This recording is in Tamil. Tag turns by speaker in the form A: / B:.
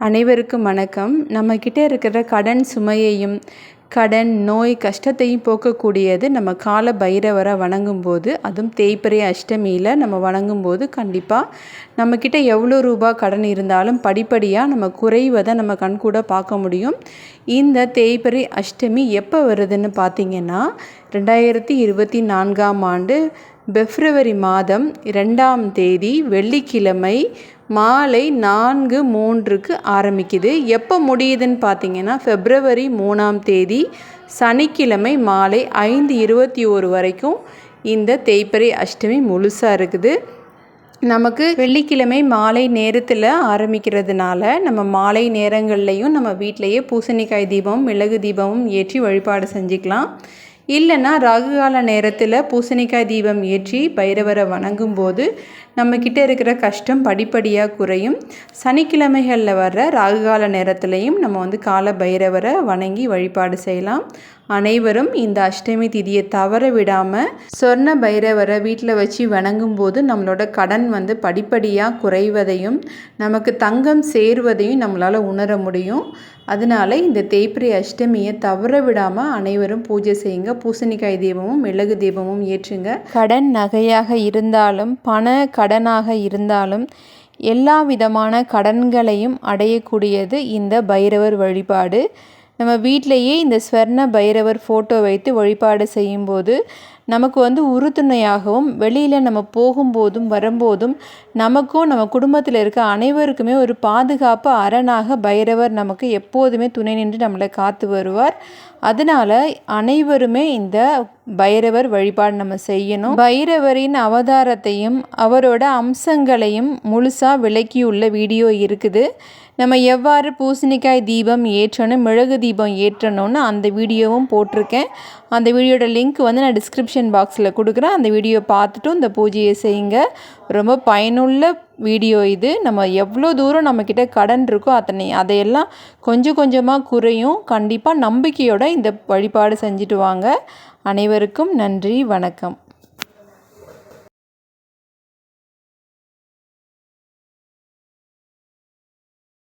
A: அனைவருக்கும் வணக்கம். நம்மக்கிட்ட இருக்கிற கடன் சுமையையும் கடன் நோய் கஷ்டத்தையும் போக்கக்கூடியது நம்ம கால பைரவரை வணங்கும்போது அதுவும் தேய்ப்பறை அஷ்டமியில் நம்ம வணங்கும்போது கண்டிப்பாக நம்மக்கிட்ட எவ்வளோ ரூபா கடன் இருந்தாலும் படிப்படியாக நம்ம குறைவதை நம்ம கண்கூட பார்க்க முடியும். இந்த தேய்ப்பறை அஷ்டமி எப்போ வருதுன்னு பார்த்தீங்கன்னா ரெண்டாயிரத்தி இருபத்தி நான்காம் ஆண்டு பிப்ரவரி மாதம் இரண்டாம் தேதி வெள்ளிக்கிழமை மாலை நான்கு மூன்றுக்கு ஆரம்பிக்குது. எப்போ முடியுதுன்னு பார்த்தீங்கன்னா ஃபெப்ரவரி மூணாம் தேதி சனிக்கிழமை மாலை ஐந்து இருபத்தி ஒரு வரைக்கும் இந்த தேய்ப்பறை அஷ்டமி முழுசாக இருக்குது. நமக்கு வெள்ளிக்கிழமை மாலை நேரத்தில் ஆரம்பிக்கிறதுனால நம்ம மாலை நேரங்கள்லையும் நம்ம வீட்டிலையே பூசணிக்காய் தீபமும் மிளகு தீபமும் ஏற்றி வழிபாடு செஞ்சுக்கலாம். இல்லைன்னா ராகுகால நேரத்தில் பூசணிக்காய் தீபம் ஏற்றி பைரவரை வணங்கும் போது நம்மக்கிட்ட இருக்கிற கஷ்டம் படிப்படியாக குறையும். சனிக்கிழமைகளில் வர்ற ராகுகால நேரத்துலையும் நம்ம வந்து கால பைரவரை வணங்கி வழிபாடு செய்யலாம். அனைவரும் இந்த அஷ்டமி திதியை தவற விடாமல் சொர்ண பைரவரை வீட்டில் வச்சு வணங்கும் போது நம்மளோட கடன் வந்து படிப்படியாக குறைவதையும் நமக்கு தங்கம் சேர்வதையும் நம்மளால் உணர முடியும். அதனால் இந்த தேய்பிரை அஷ்டமியை தவற விடாமல் அனைவரும் பூஜை செய்யுங்க. பூசணிக்காய் தீபமும் மிளகு தீபமும் ஏற்றுங்க. கடன் நகையாக இருந்தாலும் பண கடனாக இருந்தாலும் எல்லா விதமான கடன்களையும் அடையக்கூடியது இந்த பைரவர் வழிபாடு. நம்ம வீட்டிலையே இந்த ஸ்வர்ண பைரவர் ஃபோட்டோ வைத்து வழிபாடு செய்யும்போது நமக்கு வந்து உறுதுணையாகவும் வெளியில் நம்ம போகும்போதும் வரும்போதும் நமக்கும் நம்ம குடும்பத்தில் இருக்க அனைவருக்குமே ஒரு பாதுகாப்பு அரணாக பைரவர் நமக்கு எப்போதுமே துணை நின்று நம்மளை காத்து வருவார். அதனால் அனைவருமே இந்த பைரவர் வழிபாடு நம்ம செய்யணும். பைரவரின் அவதாரத்தையும் அவரோட அம்சங்களையும் முழுசாக விளக்கியுள்ள வீடியோ இருக்குது. நம்ம எவ்வாறு பூசணிக்காய் தீபம் ஏற்றணும் மிளகு தீபம் ஏற்றணும்னு அந்த வீடியோவும் போட்டிருக்கேன். அந்த வீடியோட லிங்க் வந்து நான் டிஸ்கிரிப்ஷன் பாக்ஸில் கொடுக்குறேன். அந்த வீடியோ பார்த்துட்டும் இந்த பூஜையை செய்யுங்க. ரொம்ப பயனுள்ள வீடியோ இது. நம்ம எவ்வளோ தூரம் நம்மக்கிட்ட கடன் இருக்கோ அத்தனை அதையெல்லாம் கொஞ்சம் கொஞ்சமாக குறையும். கண்டிப்பாக நம்பிக்கையோடு இந்த வழிபாடு செஞ்சுட்டு வாங்க. அனைவருக்கும் நன்றி வணக்கம்.